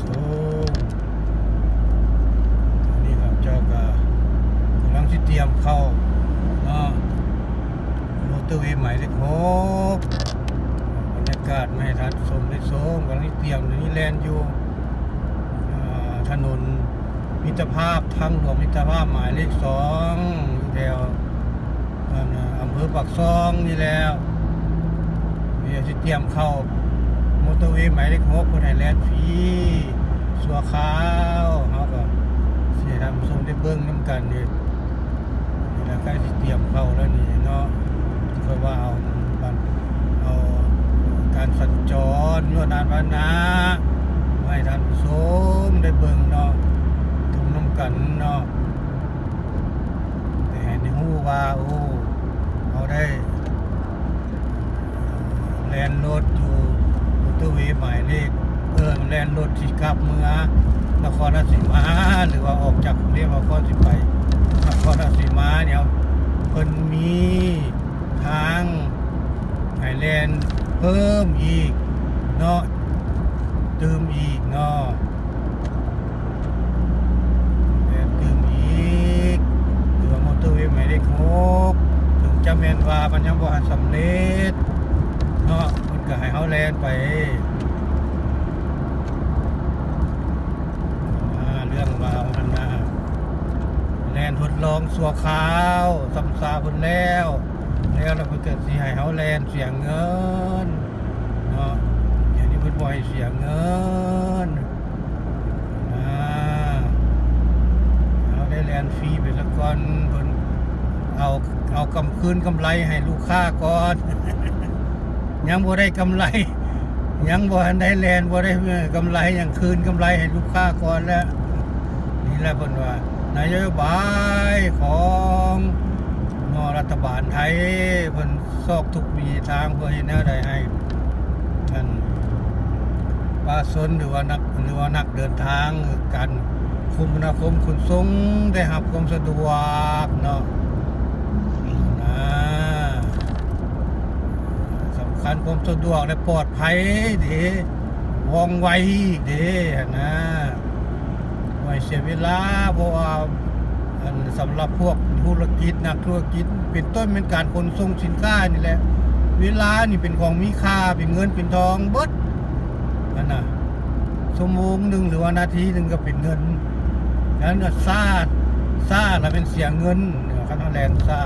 สูงอันนี้ครับเจ้าก็กำลังที่เตรียมเข้าเนาะมอเตอร์เวย์ใหม่เลขหกบรรยากาศไม่ทันชมได้ชมกำลังที่เตรียมอยู่นี่แลนอยู่ถนนมิตรภาพทางหลวงมิตรภาพหมายเลขสองแถวอำเภอปากซองนี่แล้วนี่ที่เตรียมเข้า มอเตอร์เวย์หมายเลขหกคนไทยแลนด์ฟรีสัวขาวเขาก็เสียทำทรงได้เบิ้งน้ำกันนี่นี่แล้วใกล้ที่เตรียมเข้าแล้วนี่เนาะก็ว่าเอาบันเอาการสัญจรยั่วนานวันนะให้ท่านผู้ชมได้เบิ้งเนาะทุมน้ำกันเนาะแต่ให้ในหูว่าโอ้เขาได้แลนรถ ตอร์เวย์หมายเลขเออแลนรถที่กลับเมืองนครราชสีมา หรือว่าออกจากกรุงเทพนครสิไปนครราชสีมาเนี่ยเพิ่นมีทางไฮแลนด์เพิ่มอีกเนาะเติมอีกเนาะเติมอีกหรือว่ามอเตอร์เวย์หมายเลขหกถึงจะแมนว่ามันยังบ่ทันสำเร็จ เนาะมันก็ให้เขาแลนไปเรื่องราวมันนะแลนทดลองสัวขาวสัมซาพิ่นแล้ว แล้วเราเพิ่นเกิดสิให้เขาแลนเสียงเงินเนาะเดี๋ยวนี้พิ่นบ่ให้เสียงเงินเขาได้แลนฟรีไปสักก่อนเพิ่นเอาเอากำคืนกำไรให้ลูกค้าก่อน ยังบ่ได้กำไร ยังบ่ได้แลนบ่ได้กำไรยังคืนกำไรให้ลูกค้าก่อนแล้ว นี่แหละเพิ่นว่านโยบายของนอรัฐบาลไทยเพิ่นซอกทุกวีทางเพื่อเฮ็ดแนวใดให้ท่านปาชนหรือว่านักหรือว่านักเดินทางการคมนาคมขนส่งได้รับความสะดวกเนาะ สำคัญความสะดวกและปลอดภัยเด้ว่องไวเด้นะไว้เสียเวลาเพราะว่าสำหรับพวกธุรกิจนักธุรกิจ เป็นต้นเป็นการขนส่งสินค้านี่แหละ เวลานี่เป็นของมีค่าเป็นเงินเป็นทองเบิดนั่นน่ะชั่วโมงหนึ่งหรือว่านาทีหนึ่งก็เป็นเงินนั้นก็ซาดซาแล้วเป็นเสียเงินคันเฮาแลนซา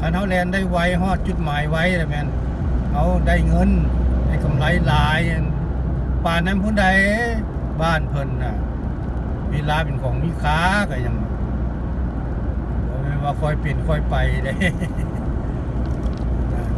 คันเฮาแลนได้ไวฮอดจุดหมายไว้แล้วแม่น เขาได้เงินได้กำไรหลายป่านนั้นผู้ใดบ้านเพิ่นน่ะเวลาเป็นของมีค่าก็ยังบ่แม่นว่าคอยเป็นคอยไปเด้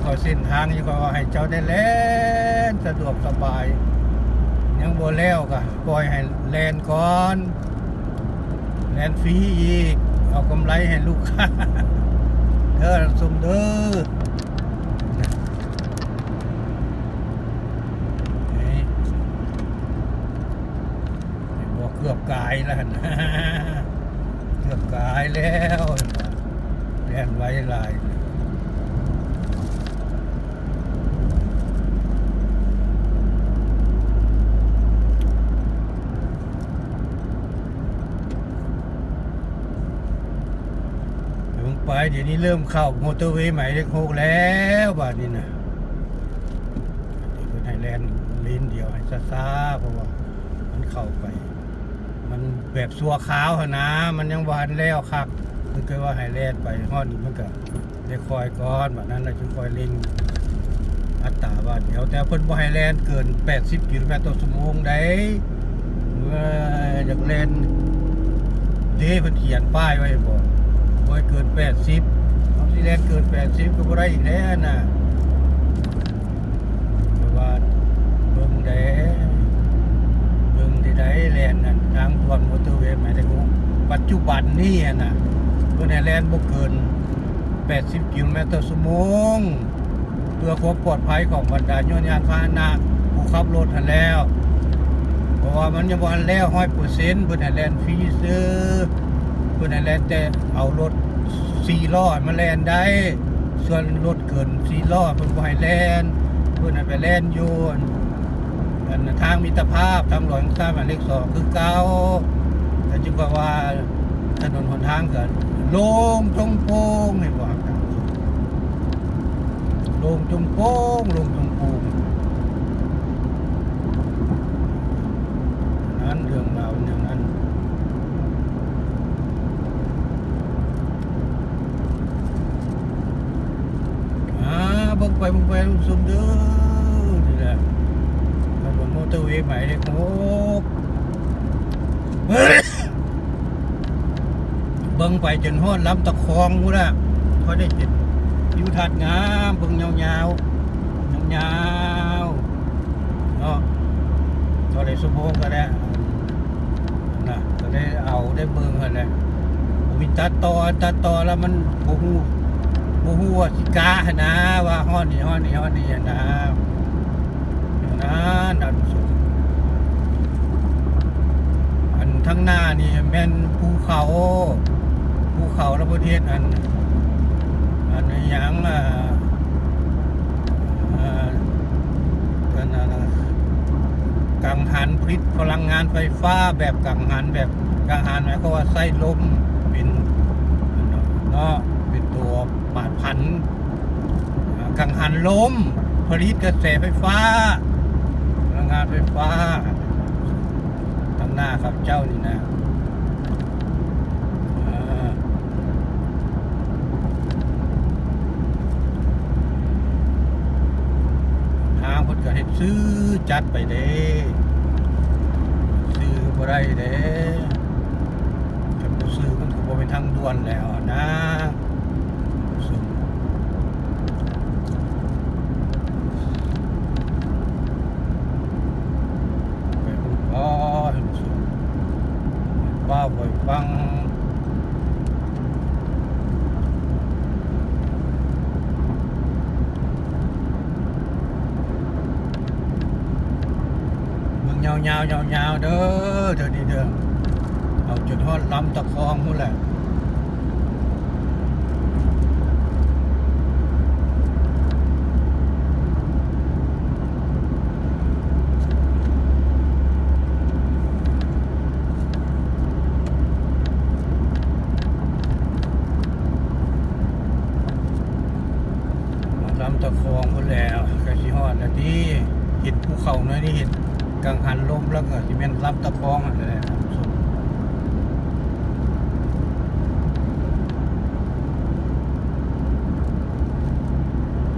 เขาเส้นทางยังก็ให้เจ้าได้แล่นสะดวกสบาย ยังบ่แล้วก็ปล่อยให้แลนก่อนแลนฟรีอีก เอากำไรให้ลูกค้าเด้อสมเด้อ นี่บอกเกือบกายแล้วนะเกือบกายแล้วแล่นไว้ลายไปเดี๋ยวนี้เริ่มเข้ามอเตอร์เวย์ใหม่เลขหกแล้วบ้าดนี้นะเป็นไฮแลนด์เลนเดียวให้ซาๆเพราะว่ามันเข้าไป มัน แบบสัวขาวหนะมันยังวานแล้วครับมันเคยว่าไฮแลนด์ไปฮอดนี้มันก็ได้คอยก่อนแบบนั้นเราจึงคอยเล็งอัตราว่าเดี๋ยวแต่เพิ่นบ่ไฮแลนด์เกิน 80กิโลเมตรต่อชั่วโมงได้เมื่ออยากแลนเด้เพิ่นเขียนป้ายไว้บ่บ่ให้เกิน 80เอาสิแลนเกิน 80 ก็บ่ได้อีกแล้วน่ะว่าเบิ่งได้เบิ่งได้ได้แลนด์นั่น ทางด่วนมอเตอร์เวย์หมายถึงปัจจุบันนี่นะเพิ่นแลนด์บ่เกิน 80 กิโลเมตรต่อชั่วโมงเพื่อความปลอดภัยของบรรดาโยนยานพาหนะผู้ขับรถหันแล้ว เพราะว่ามันยังบ่ทันแล้ว100%เพิ่นให้แลนด์ฟรีซื้อเพิ่นแลนด์แต่เอารถ4ล้อมาแลนได้ ส่วนรถเกิน4ล้อเพิ่นบ่ให้แลนเพื่อนไปแลนอยู่อันนั้น ทางมิตรภาพทางหลวงสร้างหมายเลขสองคือเก่าแต่จึงว่าถนนหนทางเกิดโล่งจงโป้งไม่ว่ากันโล่งจงโป้งโล่งจงโป้งนั้นเรื่องราวเรื่องนั้นอ่าบิ่งไปบิ่งไปลุงซุมเด้อ มอเตอร์เวย์ใหม่เลขหกเฮ้เบิ่งไปจนฮอดลำตะคองกูละเขาได้เห็นวิวทัศน์งามเบิ่งยาวๆยาวๆเนาะก็ได้สมโภชก็ได้นะก็ได้เอาได้เบิ่งกันแหละบ่มีตัดต่อตัดต่อแล้วมันบ่ฮู้บูฮูว่าสิกาหนะว่าฮ้อนนี่ฮ้อนนี่ฮ้อนนี่นะอย่นั้นนะรู้สึกอัน ทั้งหน้านี่แม่นภูเขาภูเขาและประเทศอันอันอย่างอ่าอ่ากันอะกังหันผลิตพลังงานไฟฟ้าแบบกังหันแบบกังหันหมายความว่าไส้ลมเป็นเนาะเป็นตัวปาดพันกังหันลมผลิตกระแสไฟฟ้าพลังงานไฟฟ้า หน้าครับเจ้านี่นะอ่าทางคนก็เห็นซื้อจัดไปเด้ซื้อบ่ได้เด้จะซื้อมันก็บ่เป็นทางด่วนแล้วนะซื้อไปบุกอ้อเห็นซื้อป้าบ่อยฟัง มึงยาว ยาวเด้อเดี๋ยวนี้เด้อเอาจุดฮอดลำตะคองหมดแหละลำตะคองนู่นแล้วกะสิฮอดแล้วที่เห็นภูเขาหน่อยนี่เห็นกังหันลม แล้วก็ที่เป็นรับตะปองอะไรบสุด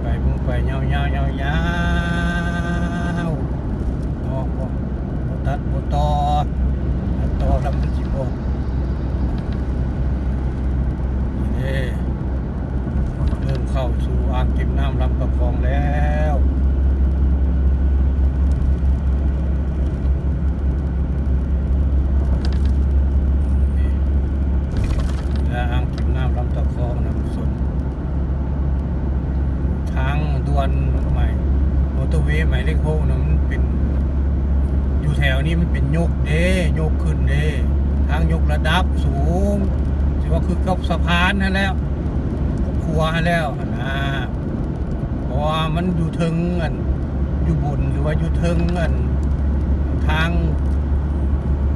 ไปมุ่งไปยาวยาวยาวยาวออกบ่บ่ตัดบ่ต่อตัดต่อลำมันสิบ่นี่เดินเข้าสู่อ่างเก็บน้ำลำตะคองแล้วนี่และอ่างเก็บน้ำลำตะคองน้ำสน ทางด่วนใหม่มอเตอร์เวย์หมายเลขหกนะมันเป็น อยู่แถวนี้มันเป็นยกเด้ยกขึ้นเด้ทางยกระดับสูงสิว่าคือกับสะพานนั่นแล้ว กัวนั่นแล้วนะเพราะว่ามันอยู่เทึงอันอยู่บนหรือว่าอยู่เทึงอันทาง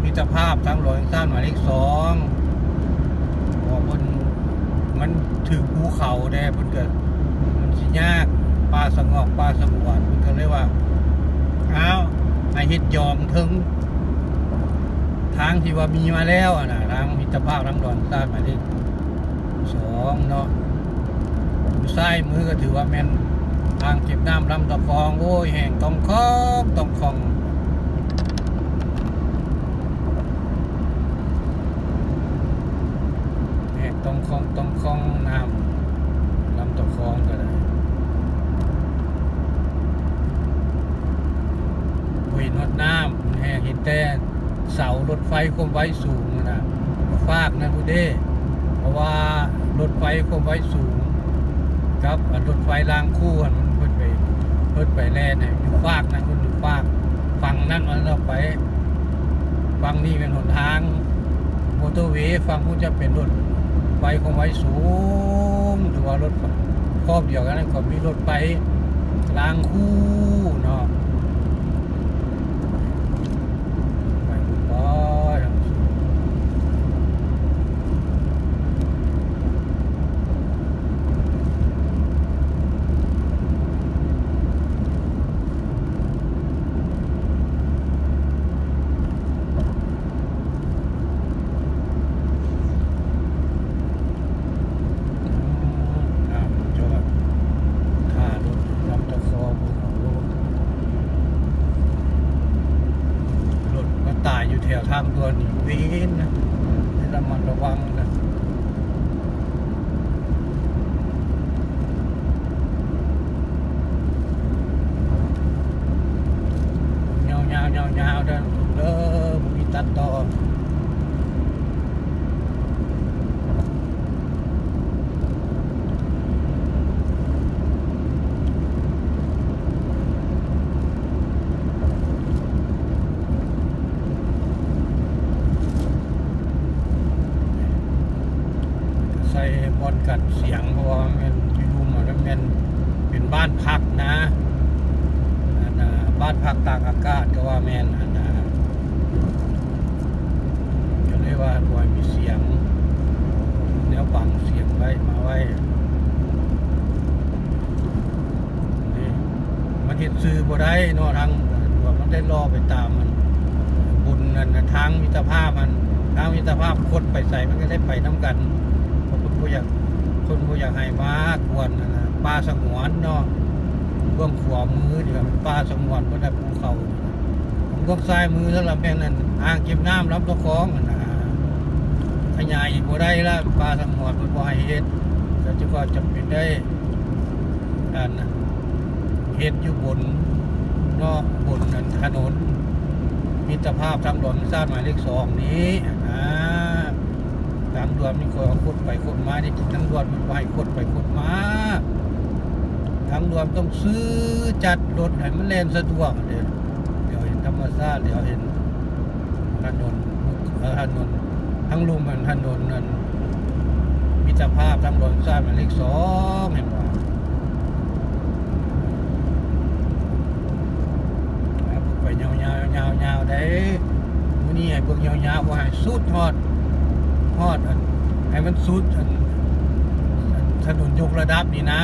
มิตรภาพทางหลวงสั้นหมายเลขสองเพราะมันมันถึงภูเขาแด้เพิ่นเกิดมันสิยากป่าสงอกป่าสงวนมันก็เลยว่าเอาไอเฮ็ดยอมถึง ทางที่ว่ามีมาแล้วอะนะทางมิตรภาพทางดอนตาดหมายเลขสองเนาะ ซ้ายมือก็ถือว่าแม่นทางเก็บน้ำลำตะคองโอ้ยแห่งต้องคองต้องคองแห่งต้องคองต้องคองน้ำลำตะคองก็ได้เห็นรถน้ำแห่เห็นแต่เสารถไฟควมไว้สูงนะฟากนะพูเด้เพราะว่ารถไฟควมไว้สูง กับรถไฟรางคู่อันมันเพิ่นไปเพิ่นไปแล่นเนี่ยอยู่ฟากนะมันอยู่ฟากฝั่งนั้นมันเราไปฝั่งนี้เป็นหนทางมอเตอร์เวย์ฝั่งผู้จะเป็นรถไฟความไว้สูงหรือว่ารถครอบเดียวกันนั้นก็มีรถไฟรางคู่เนาะ อยู่แถว ทางด่วนนี่เวนนะให้ระมัดระวังนะ ยาวยาวยาวยาวเด้อเด้อบ่มีตัดต่อใส่บอลกัดเสียงเพราะว่ามันอยู่รูมอะแล้วมันเป็นบ้านพักนะ อันน่ะบ้านพักตากอากาศก็ว่าแม่นอันนะก็เลยว่าบอยมีเสียงแนวบังเสียงไว้มาไว้นี่มันเห็นซื้อบ่ได้เนอทางว่ามันได้รอไปตามมัน นั้นทางมิตรภาพมันทางมิตรภาพคนไปใส่มันก็ได้ไปน้ำกันคนผู้อยากคนผู้อยากให้มากวนนั่นนะป่าสงวนเนาะเบื้องขวามือนี่ก็เป็นป่าสงวนบนภูเขาผมก็ซ้ายมือสำหรับแม่นั่นอ่างเก็บน้ำลำตะคองนะขยายอีกบ่ได้ละป่าสงวนบ่บ่ให้เฮ็ดแต่จะก็จำเป็นได้การเฮ็ดอยู่บนเนอกบนนั่นถนน มิตรภาพทางด่วนสร้างหมายเลขสองนี้นะทางด่วนนี่ก็เอาคนไปคนมานี่ทางด่วนมันบ่ให้คนไปคนมาทางด่วนต้องซื้อจัดรถให้มันแล่นสะดวกเดี๋ยวเดี๋ยวเห็นธรรมชาติเดี๋ยวเห็นถนนถนนทั้งลุมมันถนนนั่นมิตรภาพทางด่วนสร้างหมายเลขสองเห็นว่าให้พวยาวยาวยาวๆได้มื้อนี้ให้พวกยาวๆว่าให้สุดฮอดฮอดอันให้มันสุดอันถนนยกระดับนี่นะ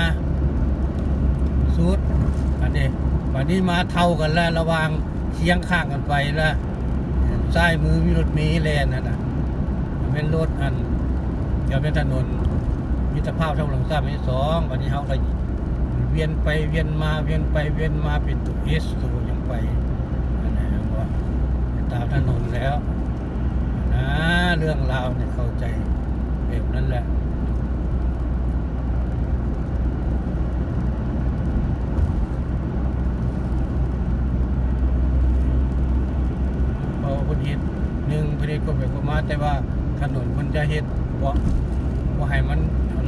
สุดอันนี้วันนี้มาเท่ากันแล้วระวางเชียงข้างกันไปแล้วซ้ายมือมีรถเมล์แลนนั่นน่ะเป็นรถอันจะเป็นถนนมิตรภาพทางหลวงสามที่สองวันนี้เขาก็เวียนไปเวียนมาเวียนไปเวียนมาเป็นตัวเอสตัวยังไป ตามถนนแล้วนะเรื่องราวเนี่ยเข้าใจแบบนั้นแหละพอคนเฮ็ดหนึ่งประเทศก็ไปก็มาแต่ว่าถนนมันจะเฮ็ดบ่บ่ให้มัน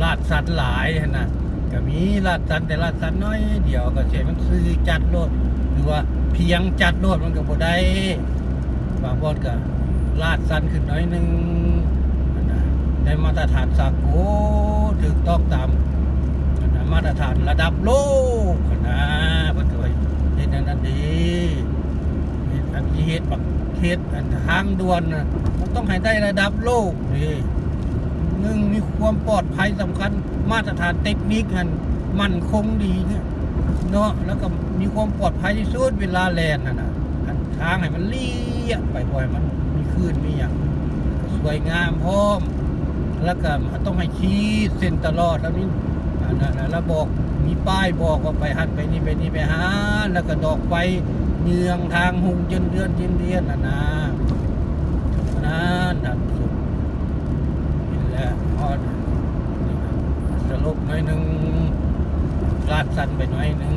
ลาดสันหลายนะก็มีลาดสันแต่ลาดสันน้อยเดียวก็เสียมันซื้อจัดโลดหรือว่าเพียงจัดโลดมันก็บ่ได้ บางบอนก็ลาดสันขึ้นน้อยหนึงหั่นน่ะได้มาตรฐานสากลถูกต้องตามมาตรฐานระดับโลกนะพิ่นก็ว่าเฮ็ดอันนั้นดีเฮ็ดอันที่เฮ็ดบักเฮ็ดอันทางด่วนนะมันต้องให้ได้ระดับโลกนี่หนึ่งมีความปลอดภัยสำคัญ มาตรฐานเทคนิคหันมันคงดีเนี่ยเนาะแล้วก็มีความปลอดภัยที่สุดเวลาแลนน่ะนะทางให้มันเลียไปบ่อยมันมีคลื่นมีอย่างสวยงามพร้อม แล้วก็ต้องให้ชี้เส้นตลอดแล้วนี่อันนั้นแล้วบอกมีป้ายบอกว่าไปหันไปนี่ไปนี่ไปหาแล้วก็ดอกไฟเยืองทางหุงเยือนเดือนเยือนเดือนน่ะนะนั่นนะสุดนี่แหละฮอดสรุปหน่อยหนึ่งลาดสั้นไปหน่อยหนึ่ง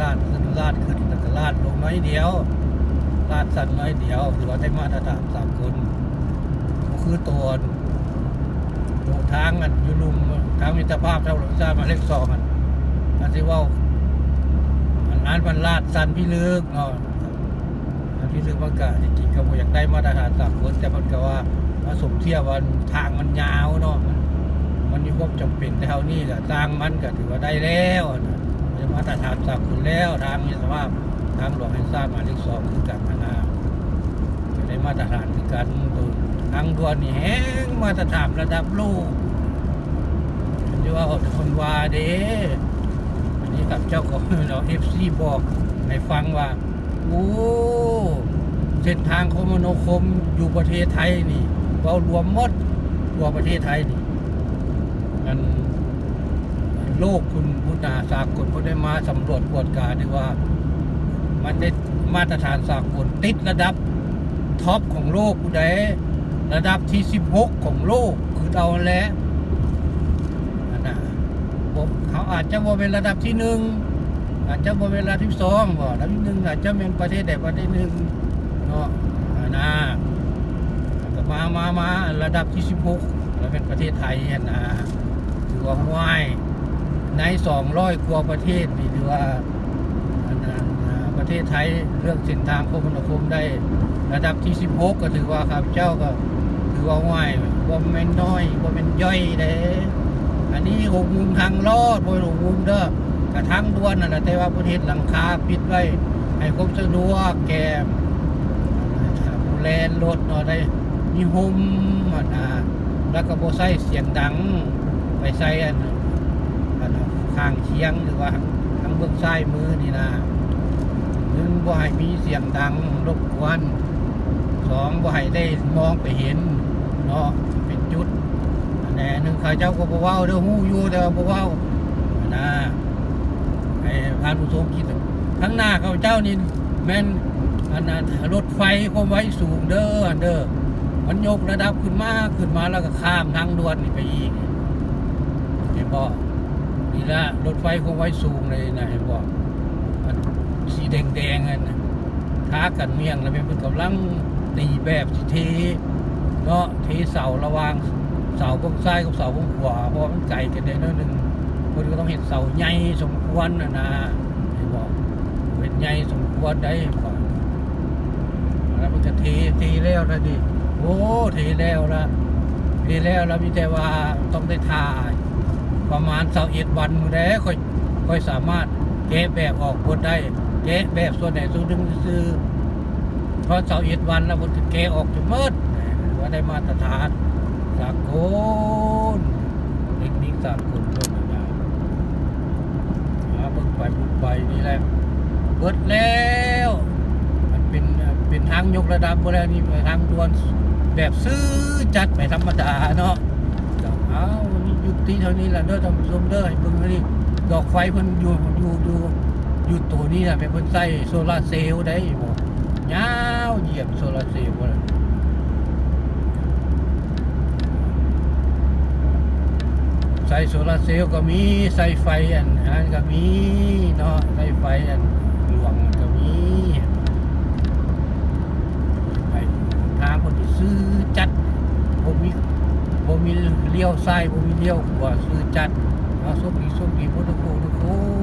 ลาดขึ้นลาดขึ้นแล้วก็ลาดลงหน่อยเดียว ลาดสั้นน่อยเดียวถือว่าได้มาตรฐานสากลก็คือตัวดูทางกันอยู่ลุมทางมิตรภาพเท่าหลวงซ่ามาเลขสองกันอันที่ว่าอันนั้นมันลาดสันพิลึกเนาะอันพิลึกมันก็จริงๆก็อยากได้มาตรฐานสากลแต่มันก็ว่ามาสมเทียบว่าทางมันยาวเนาะมันมันมีความจำเป็นเท่านี้ก็ทางมันก็ถือว่าได้แล้วนะมาตรฐานสากลแล้วทางมิตรภาพทางหลวง แห่งซ่ามาเลขสองคือกันนะจะได้มาตรฐานคือการดูทางด่วนนี่แห้งมาตรฐานระดับโลกจะว่าคนว่าเด้อันนี้กับเจ้าของเราเอฟซีบอกให้ฟังว่า โอ้เส้นทางคมนาคมอยู่ประเทศไทยนี่เรารวมหมดตัวประเทศไทยนี่มันโลกคุณพุทธาสากลก็ได้มาสำรวจตรวจการด้วยว่า มันได้ มาตรฐานสากลติดระดับท็อปของโลกกูได้ระดับที่ 16 ของโลก คือเอาแล้วนะผมเขาอาจจะบ่เป็นระดับที่หนึ่งอาจจะบ่เป็นระดับที่สองบ่ระดับที่หนึ่งอาจจะเป็นประเทศใดประเทศหนึ่งเนาะอ่านะก็มามามาระดับที่ 16 แล้วเป็นประเทศไทยอะนะถือว่าห้วยใน 200 กว่าประเทศนี่ถือว่า อันนั้นอ่าประเทศไทยเรื่องเส้นทางคมนาคมได้ระดับที่ 16 ก็ถือว่าครับเจ้าก็ถือว่าง่ายว่าแม่นน้อยว่าเป็นย่อยเด้อันนี้หกมุมทางลอดบ่หกมุมเด้อกระทั่งด่วนนั่นแหละแต่ว่าประเทศหลังคาปิดไว้ให้ความสะดวกแก่แลนรถเนาะได้มีโฮมอะแล้วก็บ่ใส่เสียงดังไปใส่อันอันข้างเคียงหรือว่าทางเบื้องซ้ายมือนี่นะ นึ่งบ่ให้มีเสียงดังรบกวนสองบ่ให้ได้มองไปเห็นเนาะเป็นจุดอันแน่หนึ่งข้าเจ้าก็บ่เว้าเด้อฮู้อยู่แต่ว่าบ่เว้านะให้พานผู้ชมคิดข้างหน้าเขาเจ้านี่แม่นอันนั้นรถไฟความไว้สูงเด้ออันเด้อมันยกระดับขึ้นมาขึ้นมาแล้วก็ข้ามทางด่วนนี่ไปอีกเห็นบ่นี่ละรถไฟความไว้สูงเลยนะเห็นบ่อันสี แดงๆอันน่ะท้ากันเมียงแล้วเป็นกำลังตีแบบสิเทเนาะเทเสาระวางเสาบงซ้ายกับเสาบงขวาเพราะมันไกลกันได้นิดนึงคนก็ต้องเห็นเสาใหญ่สมควรนะนะเห็นบอกเป็นใหญ่สมควรได้ก่อนแล้วมันจะเทเทแล้วนะดิโอ้เทแล้วละเทแล้วแล้วมีแต่ว่าต้องได้ทายประมาณเสาเอ็ดวันแล้วค่อยค่อยสามารถแกะแบบออกบนได้ แกะแบบส่วนไหนส่วนหนึ่งซื้อเพราะเสาร์เอ็ดวันแล้วมันจะแกออกจนหมืดว่าได้มาตรฐานสากลเทคนิคสากลด้วยนะหาเบิ่งไปเบิ่งไปนี่แหละเบิดแล้ว มันเป็นเป็นทางยกระดับบ่แล้วนี่เป็นทางด่วนแบบซื้อจัดไปธรรมดาเนาะเอานี่ยุติเท่านี้แหละเด้อท่านผู้ชมเด้อให้เบิ่งนนี่ดอกไฟเพิ่นอยู่อยู่อยู่ อยู่ตัวนี้นะเป็นเพิ่นใส่โซลาร์เซลล์ได้บ่ยาวเหยียบโซลาร์เซลล์บ่ล่ะใส่โซลาร์เซลล์ก็มีใส่ไฟอันอันก็มีเนาะใส่ไฟอันหลวงก็มีไปทางคนที่ซื้อจัดบ่มีบ่มีเลี้ยวซ้ายบ่มีเลี้ยวขวาซื้อจัดเอาสุขดีสุขดีพุทธคูทุกคู